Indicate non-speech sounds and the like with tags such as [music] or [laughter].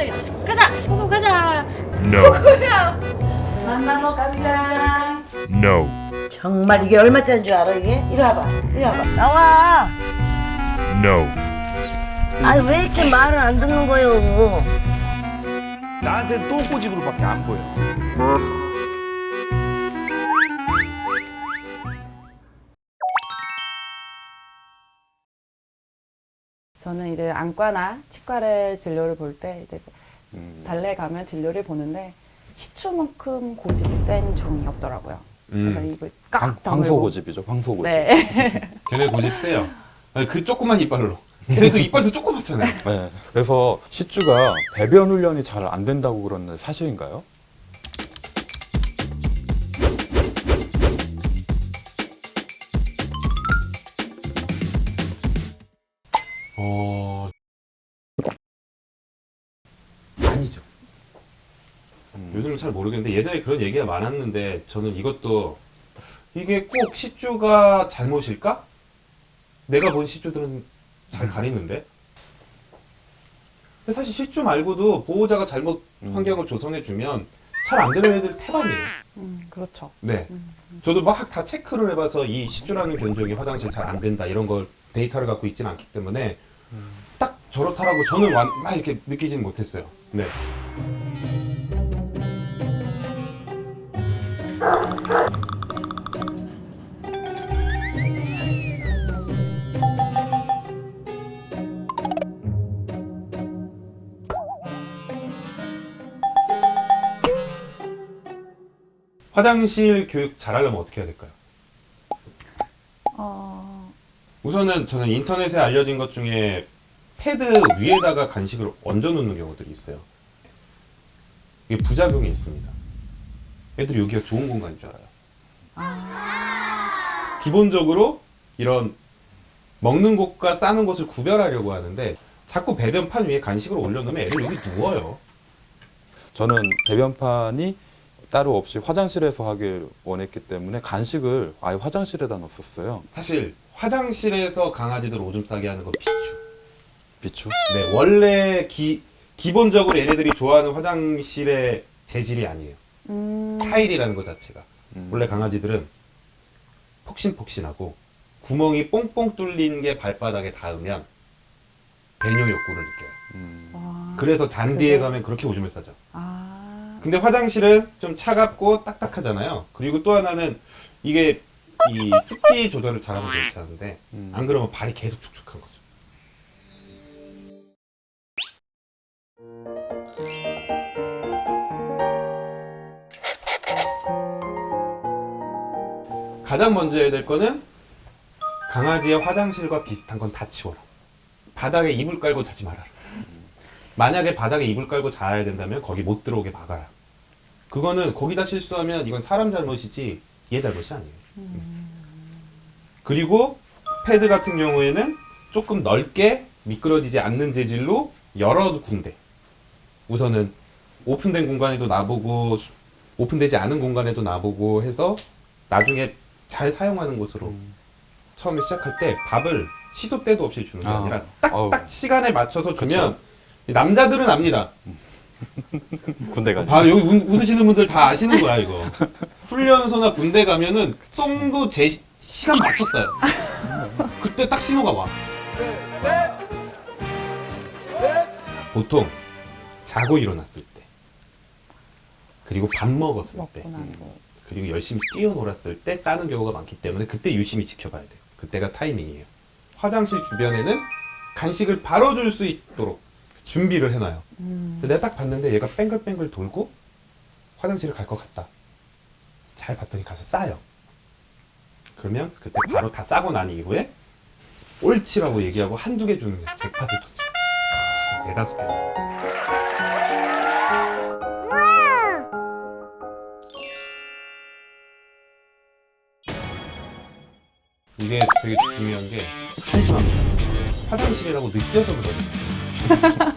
깜짝이야. 가자. 고고 가자. No. 뭐야? 만나러 가자. No. 정말 이게 얼마짜리인 줄 알아 이게? 이리 와봐. 이리 와봐. 나와. No. 아니 왜 이렇게 말을 안 듣는 거예요? 나한테 똥꼬집으로밖에 안 보여. 저는 이제 안과나 치과를 진료를 볼 때 이제 달래 가면 진료를 보는데 시추만큼 고집이 센 종이 없더라고요. 그래서 입을 깍 황, 다물고 황소고집이죠, 황소 고집. 네. [laughs] 걔네 고집 세요. 아니, 그 조그만 이빨로. 걔네도 [laughs] 이빨도 조그맣잖아요. 네. 그래서 시주가 배변 훈련이 잘 안 된다고 그러는데 사실인가요? 어. 아니죠. 음. 요즘은 잘 모르겠는데 예전에 그런 얘기가 많았는데 저는 이것도 이게 꼭 시주가 잘못일까? 내가 본 시주들은 잘 가리는데. 근데 사실 시주 말고도 보호자가 잘못 음. 환경을 조성해 주면 잘 안 되는 애들 태반이에요. 음, 그렇죠. 네. 저도 막 다 체크를 해봐서 이 시주라는 견종이 화장실 잘 안 된다 이런 걸 데이터를 갖고 있지는 않기 때문에 딱 저렇다라고 저는 완, 막 이렇게 느끼지는 못했어요. 네. 화장실 교육 잘하려면 어떻게 해야 될까요? 어, 우선은 저는 인터넷에 알려진 것 중에 패드 위에다가 간식을 얹어 놓는 경우들이 있어요. 이게 부작용이 있습니다. 애들이 여기가 좋은 공간인 줄 알아요. 기본적으로 이런 먹는 곳과 싸는 곳을 구별하려고 하는데 자꾸 배변판 위에 간식을 올려놓으면 애들 여기 누워요. 저는 배변판이 따로 없이 화장실에서 하길 원했기 때문에 간식을 아예 화장실에다 넣었어요. 사실 화장실에서 강아지들 오줌 싸게 하는 건 비추. 비추. 네, 원래 기, 기본적으로 얘네들이 좋아하는 화장실의 재질이 아니에요. 음, 타일이라는 것 자체가. 음. 원래 강아지들은 폭신폭신하고 구멍이 뽕뽕 뚫린 게 발바닥에 닿으면 배뇨 욕구를 느껴요. 음. 와, 그래서 잔디에 그래요? 가면 그렇게 오줌을 싸죠. 아, 근데 화장실은 좀 차갑고 딱딱하잖아요. 그리고 또 하나는 이게 이 습기 조절을 잘하면 괜찮은데 음. 안 그러면 발이 계속 축축한 거죠. 가장 먼저 해야 될 거는 강아지의 화장실과 비슷한 건 다 치워라. 바닥에 이불 깔고 자지 말아라. 만약에 바닥에 이불 깔고 자야 된다면 거기 못 들어오게 막아라. 그거는 거기다 실수하면 이건 사람 잘못이지 얘 잘못이 아니에요. 그리고 패드 같은 경우에는 조금 넓게 미끄러지지 않는 재질로 여러 군데 우선은 오픈된 공간에도 놔보고 오픈되지 않은 공간에도 놔보고 해서 나중에 잘 사용하는 곳으로 처음에 시작할 때 밥을 시도 때도 없이 주는 게 아, 어우. 딱딱 시간에 맞춰서 주면 남자들은 압니다. [laughs] 군대 가. 아 여기 우, 웃으시는 분들 다 아시는 거야 이거. 훈련소나 군대 가면은 똥도 제 시- 시간 맞췄어요. 그때 딱 신호가 와. 보통 자고 일어났을 때, 그리고 밥 먹었을 먹고 때, 나고. 그리고 열심히 뛰어놀았을 때 싸는 경우가 많기 때문에 그때 유심히 지켜봐야 돼요. 그때가 타이밍이에요. 화장실 주변에는 간식을 바로 줄 수 있도록 준비를 해놔요. 음, 내가 딱 봤는데 얘가 뺑글뺑글 돌고 화장실을 갈 것 같다. 잘 봤더니 가서 싸요. 그러면 그때 바로 다 싸고 난 이후에 옳지라고 얘기하고 한두 개 주는 게 잭팟을 쳤죠. 네다섯 개. 이게 되게 중요한 게 한심합니다. 화장실이라고 느껴서 그러거든요. [laughs]